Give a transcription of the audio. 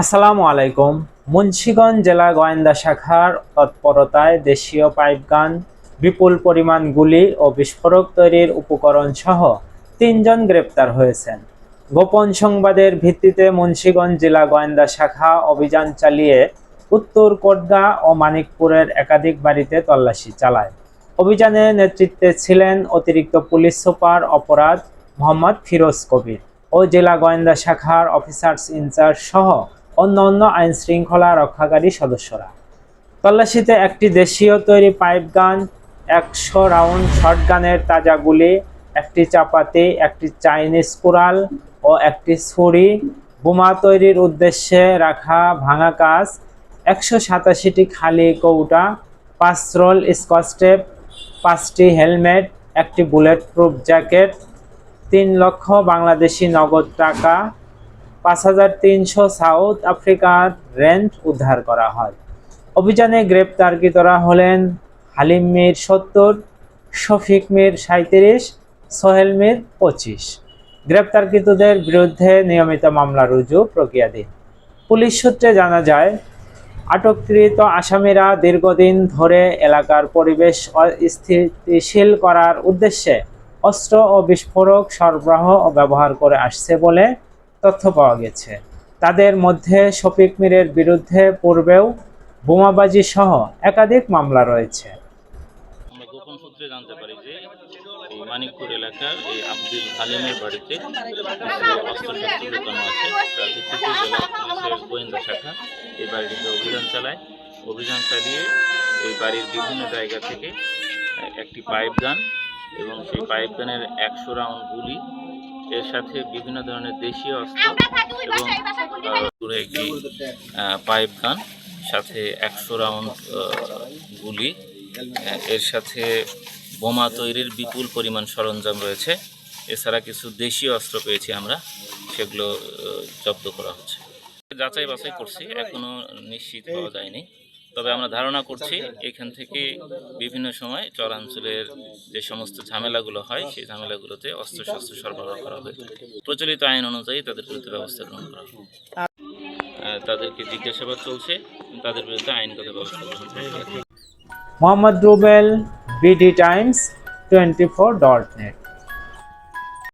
আসসালামু আলাইকুম। মুন্সিগঞ্জ জেলা গোয়েন্দা শাখার তৎপরতায় দেশীয় পাইপগান, বিপুল পরিমাণ গুলি ও বিস্ফোরক তৈরির উপকরণ সহ তিনজন গ্রেপ্তার হয়েছেন। গোপন সংবাদের ভিত্তিতে মুন্সিগঞ্জ জেলা গোয়েন্দা শাখা অভিযান চালিয়ে উত্তর কোটগা ও মানিকপুরের একাধিক বাড়িতে তল্লাশি চালায়। অভিযানে নেতৃত্বে ছিলেন অতিরিক্ত পুলিশ সুপার অপরাধ মোহাম্মদ ফিরোজ কবির ও জেলা গোয়েন্দা শাখার অফিসার্স ইনচার্জ সহ অন্যান্য আইন শৃঙ্খলা রক্ষাকারী সদস্যরা। তল্লাশিতে একটি দেশীয় তৈরি পাইপ গান, একশো রাউন্ড শটগানের তাজা গুলি, একটি চাপাতি, একটি চাইনিজ কুড়াল ও একটি ছুরি, বোমা তৈরির উদ্দেশ্যে রাখা ভাঙা কাজ, একশো সাতাশিটি খালি কৌটা, পাঁচ রোল স্কচ টেপ, পাঁচটি হেলমেট, একটি বুলেট প্রুফ জ্যাকেট, তিন লক্ষ বাংলাদেশি নগদ টাকা পাঁচ হাজার তিনশো সাউথ আফ্রিকার রেন্ট উদ্ধার করা হয়। অভিযানে গ্রেপ্তারকৃতরা হলেন হালিম মির সত্তর, শফিক মির সাঁত্রিশ সোহেল মির পঁচিশ। গ্রেপ্তারকৃতদের বিরুদ্ধে নিয়মিত মামলা রুজু প্রক্রিয়াধীন। পুলিশ সূত্রে জানা যায়, আটককৃত আসামিরা দীর্ঘদিন ধরে এলাকার পরিবেশ স্থিতিশীল করার উদ্দেশ্যে অস্ত্র ও বিস্ফোরক সরবরাহ ব্যবহার করে আসছে বলে তথ্য পাওয়া গেছে। তাদের মধ্যে শফিক মিরের বিরুদ্ধে পূর্বেও বোমাবাজি সহ একাধিক মামলা রয়েছে। জানতে পারি যে মানিকপুর এলাকার এই আব্দুল হালিমের বাড়িতে গোয়েন্দা শাখা এই বাড়িটিতে অভিযান চালায়। অভিযান চালিয়ে এই বাড়ির বিভিন্ন জায়গা থেকে একটি পাইপ গান এবং সেই পাইপ গানের একশো রাউন্ড গুলি এর সাথে বিভিন্ন ধরনের দেশীয় অস্ত্র এবং একটি পাইপ গান সাথে একশো রাউন্ড গুলি এর সাথে বোমা তৈরির বিপুল পরিমাণ সরঞ্জাম রয়েছে। এছাড়া কিছু দেশীয় অস্ত্র পেয়েছি আমরা সেগুলো জব্দ করা হচ্ছে। যাচাই বাছাই করছি এখনও নিশ্চিত হওয়া যায়নি। তবে আমরা ধারণা করছি এখান থেকে বিভিন্ন সময় চরাঞ্চলের যে সমস্ত ঝামেলাগুলো হয় সেই ঝামেলাগুলোতে অস্ত্র অস্ত্রশস্ত্র সরবরাহ করা হয়ে থাকে প্রচলিত আইন অনুযায়ী তাদের বিরুদ্ধে ব্যবস্থা গ্রহণ করা হবে। আহ, তাদেরকে জিজ্ঞাসাবাদ চলছে তাদের বিরুদ্ধে আইনগত ব্যবস্থা গ্রহণ করা হবে। Mohammad Rubel BD Times twenty four dot net.